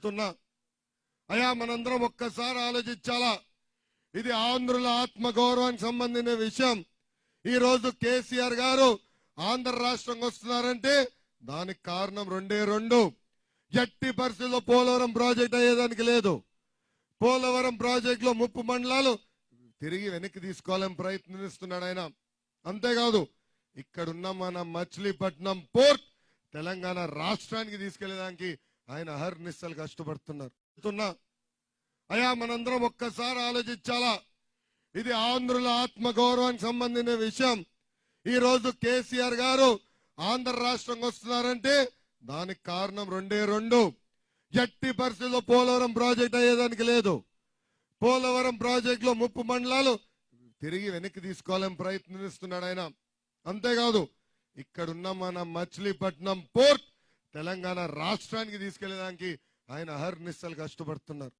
చెప్తున్నా. అయా మనందరం ఒక్కసారి ఆలోచించాలా? ఇది ఆంధ్రుల ఆత్మగౌరవానికి సంబంధించిన విషయం. ఈ రోజు కేసీఆర్ గారు ఆంధ్ర రాష్ట్రంకి వస్తున్నారంటే దానికి కారణం రెండే రెండు. ఎట్టి పరిస్థితుల్లో పోలవరం ప్రాజెక్ట్ అయ్యేదానికి లేదు. పోలవరం ప్రాజెక్ట్లో ముప్పు మండలాలు తిరిగి వెనక్కి తీసుకోవాలని ప్రయత్నిస్తున్నాడు ఆయన. అంతేకాదు ఇక్కడున్న మన మచిలీపట్నం పోర్ట్ తెలంగాణ రాష్ట్రానికి తీసుకెళ్ళేదానికి ఆయన అహర్నిస్సలు కష్టపడుతున్నారు. చెప్తున్నా అయా మనందరం ఒక్కసారి ఆలోచించాలా? ఇది ఆంధ్రుల ఆత్మ గౌరవానికి సంబంధించిన విషయం. ఈ రోజు కేసీఆర్ గారు ఆంధ్ర రాష్ట్రంకి వస్తున్నారంటే దానికి కారణం రెండే రెండు. ఎట్టి పరిస్థితుల్లో పోలవరం ప్రాజెక్ట్ అయ్యేదానికి లేదు. పోలవరం ప్రాజెక్ట్లో ముప్పు మండలాలు తిరిగి వెనక్కి తీసుకోవాలని ప్రయత్నిస్తున్నాడు ఆయన. అంతేకాదు ఇక్కడున్న మన మచిలీపట్నం పోర్ట్ తెలంగాణ రాష్ట్రానికి తీసుకెళ్ళేదానికి ఆయన అహర్నిస్సలు కష్టపడుతున్నారు.